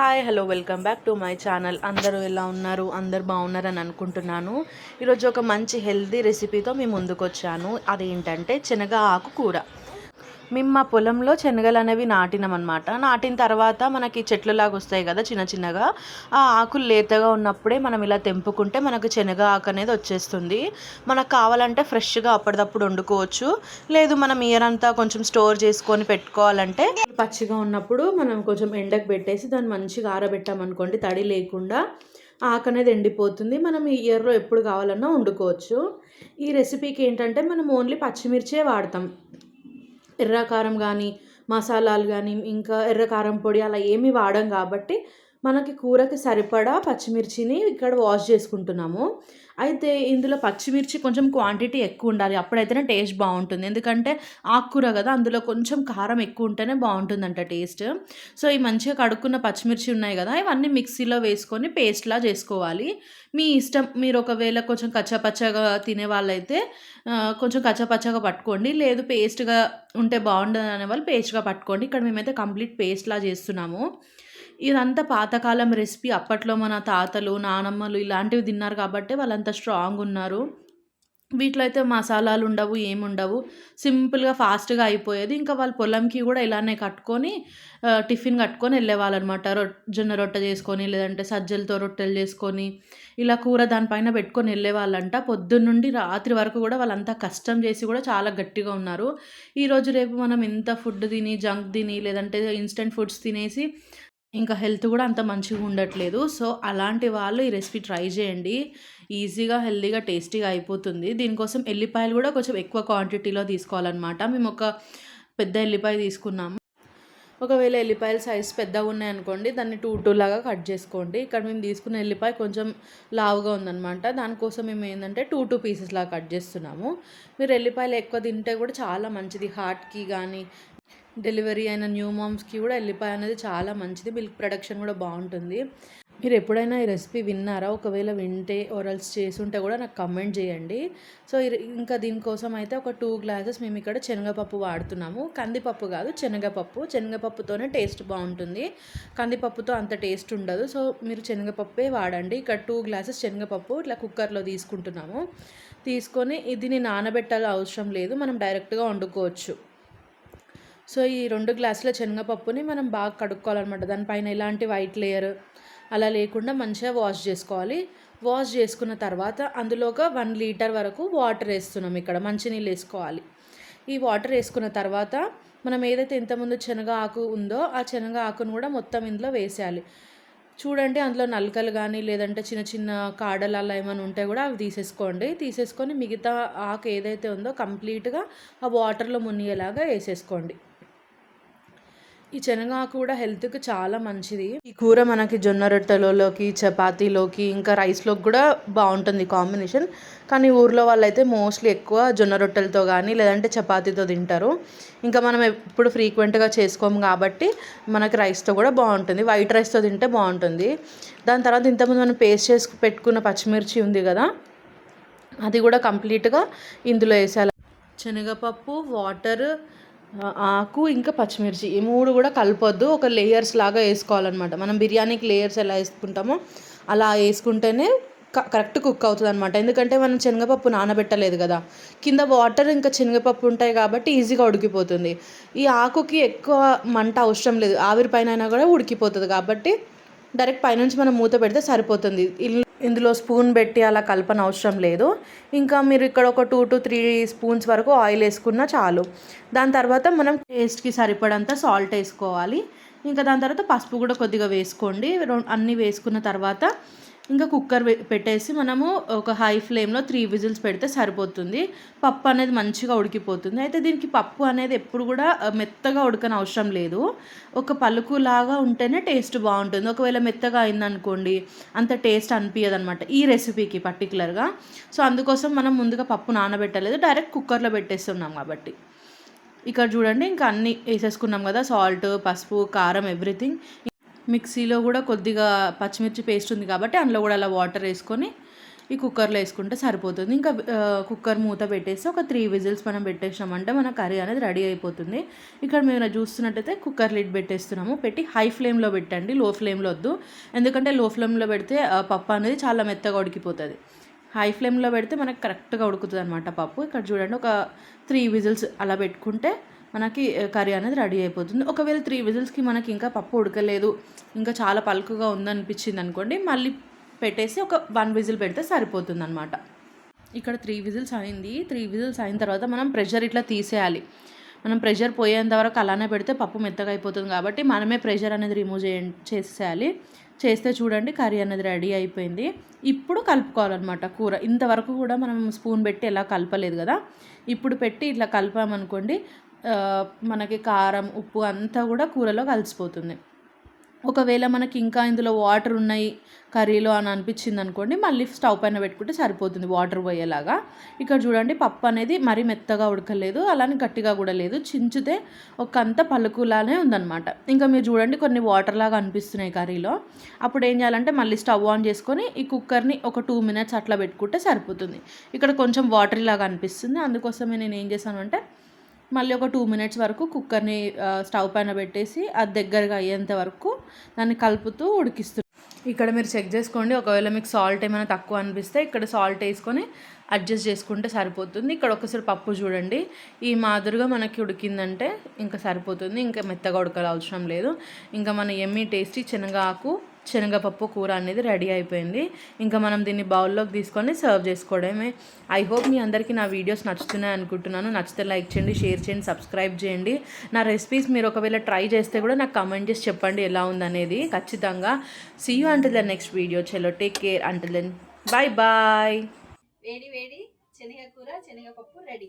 Hi hello welcome back to my channel అందరూ ఎలా ఉన్నారు? అందరు బాగున్నారని అనుకుంటున్నాను. ఈరోజు ఒక మంచి హెల్దీ రెసిపీతో మీ ముందుకు వచ్చాను అదేంటంటే శనగ ఆకు కూర మేము మా పొలంలో శనగలు అనేవి నాటినాం అనమాట నాటిన తర్వాత మనకి చెట్లులాగా వస్తాయి కదా చిన్న చిన్నగా. ఆ ఆకులు లేతగా ఉన్నప్పుడే మనం ఇలా తెంపుకుంటే మనకు శనగ ఆకు అనేది వచ్చేస్తుంది. మనకు కావాలంటే ఫ్రెష్గా అప్పటిదప్పుడు వండుకోవచ్చు. లేదు మనం ఇయర్ అంతా కొంచెం స్టోర్ చేసుకొని పెట్టుకోవాలంటే పచ్చిగా ఉన్నప్పుడు మనం కొంచెం ఎండకు పెట్టేసి దాన్ని మంచిగా ఆరబెట్టామనుకోండి తడి లేకుండా ఆకు అనేది ఎండిపోతుంది. మనం ఈ ఇయర్లో ఎప్పుడు కావాలన్నా వండుకోవచ్చు. ఈ రెసిపీకి ఏంటంటే మనం ఓన్లీ పచ్చిమిర్చే వాడతాం. ఎర్ర కారం కానీ మసాలాలు కానీ ఇంకా ఎర్ర కారం పొడి అలా ఏమి వాడం కాబట్టి మనకి కూరకి సరిపడా పచ్చిమిర్చిని ఇక్కడ వాష్ చేసుకుంటున్నాము. అయితే ఇందులో పచ్చిమిర్చి కొంచెం క్వాంటిటీ ఎక్కువ ఉండాలి. అప్పుడైతేనే టేస్ట్ బాగుంటుంది. ఎందుకంటే ఆకుకూర కదా అందులో కొంచెం కారం ఎక్కువ ఉంటేనే బాగుంటుందంట టేస్ట్ సో ఈ మంచిగా కడుక్కున్న పచ్చిమిర్చి ఉన్నాయి కదా ఇవన్నీ మిక్సీలో వేసుకొని పేస్ట్లా చేసుకోవాలి. మీ ఇష్టం మీరు ఒకవేళ కొంచెం కచ్చపచ్చగా తినే వాళ్ళైతే కొంచెం కచ్చపచ్చగా పట్టుకోండి. లేదు పేస్ట్గా ఉంటే బాగుండదు అనే వాళ్ళు పేస్ట్గా పట్టుకోండి. ఇక్కడ మేమైతే కంప్లీట్ పేస్ట్లా చేస్తున్నాము. ఇదంతా పాతకాలం రెసిపీ. అప్పట్లో మన తాతలు నానమ్మలు ఇలాంటివి తిన్నారు కాబట్టి వాళ్ళంత స్ట్రాంగ్ ఉన్నారు. వీటిలో అయితే మసాలాలు ఉండవు ఏముండవు సింపుల్గా ఫాస్ట్గా అయిపోయేది. ఇంకా వాళ్ళ పొలంకి కూడా ఇలానే కట్టుకొని టిఫిన్ కట్టుకొని వెళ్ళేవాళ్ళు అనమాట రొ జొన్న రొట్టె చేసుకొని లేదంటే సజ్జలతో రొట్టెలు చేసుకొని ఇలా కూర దానిపైన పెట్టుకొని వెళ్ళేవాళ్ళంట. పొద్దున్నుండి రాత్రి వరకు కూడా వాళ్ళంతా కష్టం చేసి కూడా చాలా గట్టిగా ఉన్నారు. ఈరోజు రేపు మనం ఎంత ఫుడ్ తిని జంక్ తిని లేదంటే ఇన్స్టెంట్ ఫుడ్స్ తినేసి ఇంకా హెల్త్ కూడా అంత మంచిగా ఉండట్లేదు. సో అలాంటి వాళ్ళు ఈ రెసిపీ ట్రై చేయండి. ఈజీగా హెల్తీగా టేస్టీగా అయిపోతుంది. దీనికోసం ఎల్లిపాయలు కూడా కొంచెం ఎక్కువ క్వాంటిటీలో తీసుకోవాలన్నమాట. మేము ఒక పెద్ద ఎల్లిపాయ తీసుకున్నాము. ఒకవేళ ఎల్లిపాయల సైజ్ పెద్దగా ఉన్నాయనుకోండి దాన్ని టూ టూ లాగా కట్ చేసుకోండి. ఇక్కడ మేము తీసుకున్న ఎల్లిపాయ కొంచెం లావుగా ఉందన్నమాట. దానికోసం మేము ఏంటంటే టూ టూ పీసెస్ లాగా కట్ చేస్తున్నాము. మీరు ఎల్లిపాయలు ఎక్కువ తింటే కూడా చాలా మంచిది. హార్ట్కి కానీ డెలివరీ అయిన న్యూ మామ్స్కి కూడా ఎల్లిపాయ అనేది చాలా మంచిది. మిల్క్ ప్రొడక్షన్ కూడా బాగుంటుంది. మీరు ఎప్పుడైనా ఈ రెసిపీ విన్నారా? ఒకవేళ వింటే ఓరల్స్ చేసుంటే కూడా నాకు కమెంట్ చేయండి. సో ఇంకా దీనికోసం అయితే ఒక టూ గ్లాసెస్ మేము ఇక్కడ శనగపప్పు వాడుతున్నాము. కందిపప్పు కాదు శనగపప్పు. శనగపప్పుతోనే టేస్ట్ బాగుంటుంది. కందిపప్పుతో అంత టేస్ట్ ఉండదు. సో మీరు శనగపప్పే వాడండి. ఇక్కడ టూ గ్లాసెస్ శనగపప్పు ఇట్లా కుక్కర్లో తీసుకుంటున్నాము. తీసుకొని ఇది నానబెట్టాలి అవసరం లేదు. మనం డైరెక్ట్గా వండుకోవచ్చు. సో ఈ రెండు గ్లాసుల శనగపప్పుని మనం బాగా కడుక్కోవాలన్నమాట. దానిపైన ఎలాంటి వైట్ లేయర్ అలా లేకుండా మంచిగా వాష్ చేసుకోవాలి. వాష్ చేసుకున్న తర్వాత అందులోగా వన్ లీటర్ వరకు వాటర్ వేస్తున్నాం ఇక్కడ మంచినీళ్ళు వేసుకోవాలి. ఈ వాటర్ వేసుకున్న తర్వాత మనం ఏదైతే ఇంతకుముందు శనగ ఆకు ఉందో ఆ శనగ ఆకును కూడా మొత్తం ఇందులో వేసేయాలి. చూడండి అందులో నలకలు కానీ లేదంటే చిన్న చిన్న కాడలు అలా ఏమైనా ఉంటే కూడా అవి తీసేసుకోండి. తీసేసుకొని మిగతా ఆకు ఏదైతే ఉందో కంప్లీట్గా ఆ వాటర్లో మునిగేలాగా వేసేసుకోండి. ఈ శనగాకు కూడా హెల్త్కి చాలా మంచిది. ఈ కూర మనకి జొన్న రొట్టెలలోకి చపాతీలోకి ఇంకా రైస్లోకి కూడా బాగుంటుంది కాంబినేషన్. కానీ ఊర్లో వాళ్ళైతే మోస్ట్లీ ఎక్కువ జొన్న రొట్టెలతో కానీ లేదంటే చపాతీతో తింటారు. ఇంకా మనం ఎప్పుడు ఫ్రీక్వెంట్గా చేసుకోము కాబట్టి మనకి రైస్తో కూడా బాగుంటుంది. వైట్ రైస్తో తింటే బాగుంటుంది. దాని తర్వాత ఇంతకుముందు మనం పేస్ట్ చేసి పెట్టుకున్న పచ్చిమిర్చి ఉంది కదా అది కూడా కంప్లీట్గా ఇందులో వేసేయాలి. శనగపప్పు వాటర్ ఆకు ఇంకా పచ్చిమిర్చి. ఈ మూడు కూడా కలపొద్దు. ఒక లేయర్స్ లాగా వేసుకోవాలన్నమాట. మనం బిర్యానీకి లేయర్స్ ఎలా వేసుకుంటామో అలా వేసుకుంటేనే కరెక్ట్ కుక్ అవుతుంది అనమాట ఎందుకంటే మనం శనగపప్పు నానబెట్టలేదు కదా. కింద వాటర్ ఇంకా శనగపప్పు ఉంటాయి కాబట్టి ఈజీగా ఉడికిపోతుంది. ఈ ఆకుకి ఎక్కువ మంట అవసరం లేదు. ఆవిరి పైన కూడా ఉడికిపోతుంది కాబట్టి డైరెక్ట్ పైనుంచి మనం మూత పెడితే సరిపోతుంది. ఇందులో స్పూన్ పెట్టి అలా కలపన అవసరం లేదు. ఇంకా మీరు ఇక్కడ ఒక టూ టు త్రీ స్పూన్స్ వరకు ఆయిల్ వేసుకున్నా చాలు. దాని తర్వాత మనం టేస్ట్కి సరిపడంత సాల్ట్ వేసుకోవాలి. ఇంకా దాని తర్వాత పసుపు కూడా కొద్దిగా వేసుకోండి. అన్నీ వేసుకున్న తర్వాత ఇంకా కుక్కర్ పెట్టేసి మనము ఒక హై ఫ్లేమ్లో త్రీ విజిల్స్ పెడితే సరిపోతుంది. పప్పు అనేది మంచిగా ఉడికిపోతుంది. అయితే దీనికి పప్పు అనేది ఎప్పుడు కూడా మెత్తగా ఉడకని అవసరం లేదు. ఒక పలుకులాగా ఉంటేనే టేస్ట్ బాగుంటుంది. ఒకవేళ మెత్తగా అయిందనుకోండి అంత టేస్ట్ అనిపించదు అనమాట ఈ రెసిపీకి పర్టికులర్గా సో అందుకోసం మనం ముందుగా పప్పు నానబెట్టలేదు డైరెక్ట్ కుక్కర్లో పెట్టేస్తున్నాం కాబట్టి. ఇక్కడ చూడండి ఇంకా అన్నీ వేసేసుకున్నాం కదా సాల్ట్ పసుపు కారం ఎవ్రీథింగ్. మిక్సీలో కూడా కొద్దిగా పచ్చిమిర్చి పేస్ట్ ఉంది కాబట్టి అందులో కూడా అలా వాటర్ వేసుకొని ఈ కుక్కర్లో వేసుకుంటే సరిపోతుంది. ఇంకా కుక్కర్ మూత పెట్టేసి ఒక త్రీ విజిల్స్ మనం పెట్టేసినామంటే మన కర్రీ అనేది రెడీ అయిపోతుంది. ఇక్కడ మేము చూస్తున్నట్టయితే కుక్కర్ లిడ్ పెట్టేస్తున్నాము. పెట్టి హై ఫ్లేమ్లో పెట్టండి. లో ఫ్లేమ్లో వద్దు. ఎందుకంటే లో ఫ్లేమ్లో పెడితే ఆ, పప్పు అనేది చాలా మెత్తగా ఉడికిపోతుంది. హై ఫ్లేమ్లో పెడితే మనకి కరెక్ట్గా ఉడుకుతుంది అనమాట పప్పు. ఇక్కడ చూడండి ఒక త్రీ విజిల్స్ అలా పెట్టుకుంటే మనకి కర్రీ అనేది రెడీ అయిపోతుంది. ఒకవేళ త్రీ విజిల్స్కి మనకి ఇంకా పప్పు ఉడకలేదు ఇంకా చాలా పలుకుగా ఉందనిపించింది అనుకోండి మళ్ళీ పెట్టేసి ఒక వన్ విజిల్ పెడితే సరిపోతుంది అనమాట ఇక్కడ త్రీ విజిల్స్ అయింది. త్రీ విజిల్స్ అయిన తర్వాత మనం ప్రెషర్ ఇట్లా తీసేయాలి. మనం ప్రెషర్ పోయేంత వరకు అలానే పెడితే పప్పు మెత్తగా అయిపోతుంది కాబట్టి మనమే ప్రెషర్ అనేది రిమూవ్ చేయ చేసేయాలి. చేస్తే చూడండి కర్రీ అనేది రెడీ అయిపోయింది. ఇప్పుడు కలుపుకోవాలన్నమాట కూర. ఇంతవరకు కూడా మనం స్పూన్ పెట్టి ఎలా కలపలేదు కదా. ఇప్పుడు పెట్టి ఇట్లా కలిపామనుకోండి మనకి కారం ఉప్పు అంతా కూడా కూరలో కలిసిపోతుంది. ఒకవేళ మనకి ఇంకా ఇందులో వాటర్ ఉన్నాయి కర్రీలో అని అనిపించింది అనుకోండి మళ్ళీ స్టవ్ పైన పెట్టుకుంటే సరిపోతుంది వాటర్ పోయేలాగా. ఇక్కడ చూడండి పప్పు అనేది మరీ మెత్తగా ఉడకలేదు అలానే గట్టిగా కూడా లేదు. చించితే ఒక అంత పలుకులానే ఉందన్నమాట. ఇంకా మీరు చూడండి కొన్ని వాటర్ లాగా అనిపిస్తున్నాయి కర్రీలో. అప్పుడు ఏం చేయాలంటే మళ్ళీ స్టవ్ ఆన్ చేసుకొని ఈ కుక్కర్ని ఒక టూ మినిట్స్ అట్లా పెట్టుకుంటే సరిపోతుంది. ఇక్కడ కొంచెం వాటర్ లాగా అనిపిస్తుంది. అందుకోసమే నేను ఏం చేశాను అంటే మళ్ళీ ఒక టూ మినిట్స్ వరకు కుక్కర్ని స్టవ్ పైన పెట్టేసి అది దగ్గరగా అయ్యేంత వరకు దాన్ని కలుపుతూ ఉడికిస్తుంది ఇక్కడ మీరు చెక్ చేసుకోండి. ఒకవేళ మీకు సాల్ట్ ఏమైనా తక్కువ అనిపిస్తే ఇక్కడ సాల్ట్ వేసుకొని అడ్జస్ట్ చేసుకుంటే సరిపోతుంది. ఇక్కడ ఒకసారి పప్పు చూడండి. ఈ మాదిరిగా మనకి ఉడికిందంటే ఇంకా సరిపోతుంది. ఇంకా మెత్తగా ఉడకాల అవసరం లేదు. ఇంకా మన ఎమ్మి టేస్టీ శనగాకు శనగపప్పు కూర అనేది రెడీ అయిపోయింది. ఇంకా మనం దీన్ని బౌల్లోకి తీసుకొని సర్వ్ చేసుకోవడమే. ఐ హోప్ మీ అందరికీ నా వీడియోస్ నచ్చుతున్నాయి అనుకుంటున్నాను. నచ్చితే లైక్ చేయండి షేర్ చేయండి సబ్స్క్రైబ్ చేయండి. నా రెసిపీస్ మీరు ఒకవేళ ట్రై చేస్తే కూడా నాకు కమెంట్ చేసి చెప్పండి ఎలా ఉందనేది ఖచ్చితంగా. See you until the next video చలో take care until then bye bye వేడి వేడి శనగ కూర శనగపప్పు రెడీ.